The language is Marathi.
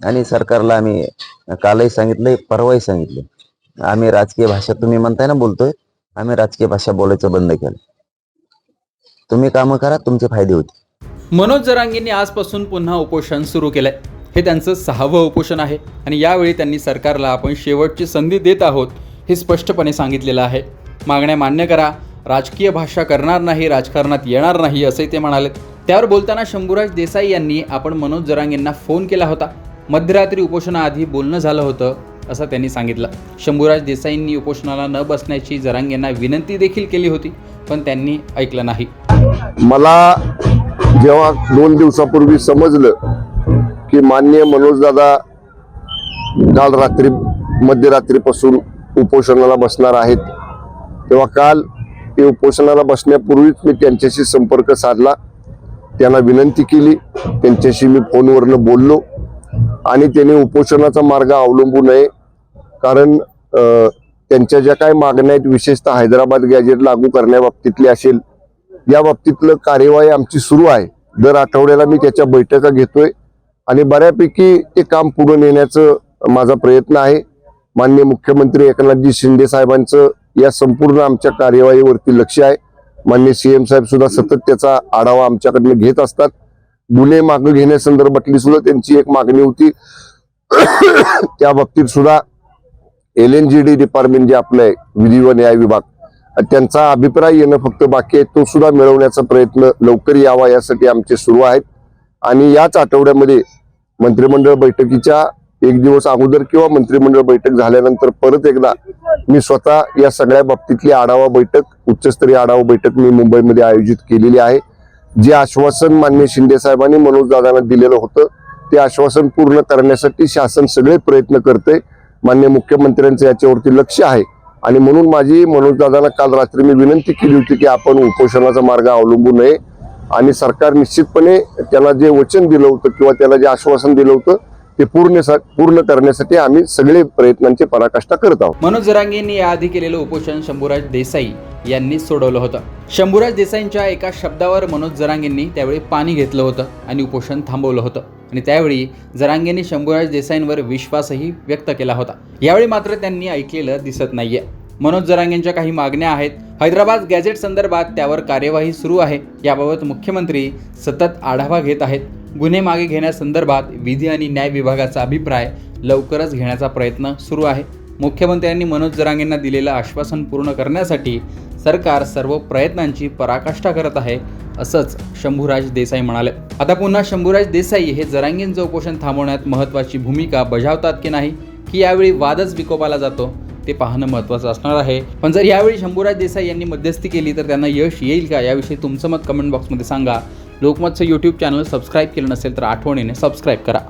आणि सरकारला आम्ही कालही सांगितलंय परवाही सांगितलं आम्ही राजकीय भाषा तुम्ही म्हणताय ना बोलतोय आम्ही राजकीय भाषा बोलायचं बंद केलं तुम्ही कामं करा तुमचे फायदे होतील. मनोज जरांगींनी आजपासून पुन्हा उपोषण सुरू केलंय. हे त्यांचं सहावं उपोषण आहे आणि यावेळी त्यांनी सरकारला आपण शेवटची संधी देत आहोत हे स्पष्टपणे सांगितलेलं आहे. मागण्या मान्य करा राजकीय भाषा करणार नाही राजकारणात येणार नाही असे ते म्हणाले. त्यावर बोलताना शंभूराज देसाई यांनी आपण मनोज जरांगेंना फोन केला होता. मध्यरात्री उपोषणाआधी बोलणं झालं होतं असं त्यांनी सांगितलं. शंभूराज देसाईंनी उपोषणाला न बसण्याची जरांगेंना विनंती देखील केली होती पण त्यांनी ऐकलं नाही. मला जेव्हा दोन दिवसापूर्वी समजलं की मान्य मनोजदादा काल रात्री मध्यरात्रीपासून उपोषणाला बसणार आहेत तेव्हा काल ते उपोषणाला बसण्यापूर्वीच मी त्यांच्याशी संपर्क साधला. त्यांना विनंती केली त्यांच्याशी मी फोनवरनं बोललो. आणि त्यांनी उपोषणाचा मार्ग अवलंबू नये. कारण त्यांच्या ज्या काही मागण्या आहेत विशेषतः हैदराबाद गॅजेट लागू करण्याबाबतीतली असेल या बाबतीतलं कार्यवाही आमची सुरू आहे. दर आठवड्याला मी त्याच्या बैठका घेतोय आणि बऱ्यापैकी ते काम पुढे नेण्याचं माझा प्रयत्न आहे. माननीय मुख्यमंत्री एकनाथजी शिंदे साहेबांचं या संपूर्ण आमच्या कार्यवाहीवरती लक्ष आहे. माननीय सीएम साहेब सुद्धा सतत त्याचा आढावा आमच्याकडनं घेत असतात. गुन्हे मागे घेण्यासंदर्भातली सुद्धा त्यांची एक मागणी होती. त्या बाबतीत सुद्धा L N G D department जे आपलं आहे विधी व न्याय विभाग त्यांचा अभिप्राय येणं फक्त बाकी आहे तो सुद्धा मिळवण्याचा प्रयत्न लवकर यावा यासाठी आमचे सुरू आहेत. आणि याच आठवड्यामध्ये मंत्रिमंडळ बैठकीच्या एक दिवस अगोदर किंवा मंत्रिमंडळ बैठक झाल्यानंतर परत एकदा मी स्वतः या सगळ्या बाबतीतली आढावा बैठक उच्चस्तरीय आढावा बैठक मी मुंबईमध्ये आयोजित केलेली आहे. जे आश्वासन मान्य शिंदे साहेबांनी मनोज दादांना दिलेलं होतं ते आश्वासन पूर्ण करण्यासाठी शासन सगळे प्रयत्न करते मान्य मुख्यमंत्र्यांचं याच्यावरती लक्ष आहे. आणि म्हणून माझी मनोज दादांना काल रात्री मी विनंती केली होती की आपण उपोषणाचा मार्ग अवलंबू नये. आणि सरकार निश्चितपणे त्याला जे वचन दिलं होतं किंवा त्याला जे आश्वासन दिलं होतं ते पूर्ण पूर्ण करण्यासाठी आम्ही सगळे प्रयत्नांची पराकाष्ठा करत आहोत. मनोज जरांगेंनी याआधी केलेलं उपोषण शंभूराज देसाई यांनी सोडवलं होतं. शंभूराज देसाईंच्या एका शब्दावर मनोज जरांगेंनी त्यावेळी पाणी घेतलं होतं आणि उपोषण थांबवलं होतं. आणि त्यावेळी जरांगेंनी शंभूराज देसाईंवर विश्वासही व्यक्त केला होता. यावेळी मात्र त्यांनी ऐकलेलं दिसत नाहीये. मनोज जरांगेंच्या काही मागण्या आहेत. हैदराबाद गॅझेट संदर्भात त्यावर कार्यवाही सुरू आहे. याबाबत मुख्यमंत्री सतत आढावा घेत आहेत. गुन्हे मागे घेण्यासंदर्भात विधी आणि न्याय विभागाचा अभिप्राय लवकरच घेण्याचा प्रयत्न सुरू आहे. मुख्यमंत्र्यांनी मनोज जरांगेंना दिलेलं आश्वासन पूर्ण करण्यासाठी सरकार सर्व प्रयत्नांची पराकाष्ठा करत आहे असंच शंभूराज देसाई म्हणाले. आता पुन्हा शंभूराज देसाई हे जरांगेंचं उपोषण थांबवण्यात महत्त्वाची भूमिका बजावतात की नाही की यावेळी वादच विकोपाला जातो ते पाहणं महत्त्वाचं असणार आहे. पण जर यावेळी शंभूराज देसाई यांनी मध्यस्थी केली तर त्यांना यश येईल का? याविषयी तुमचं मत कमेंट बॉक्समध्ये सांगा. लोकमतचं यूट्यूब चॅनल सबस्क्राईब केलं नसेल तर आठवणीने सबस्क्राईब करा.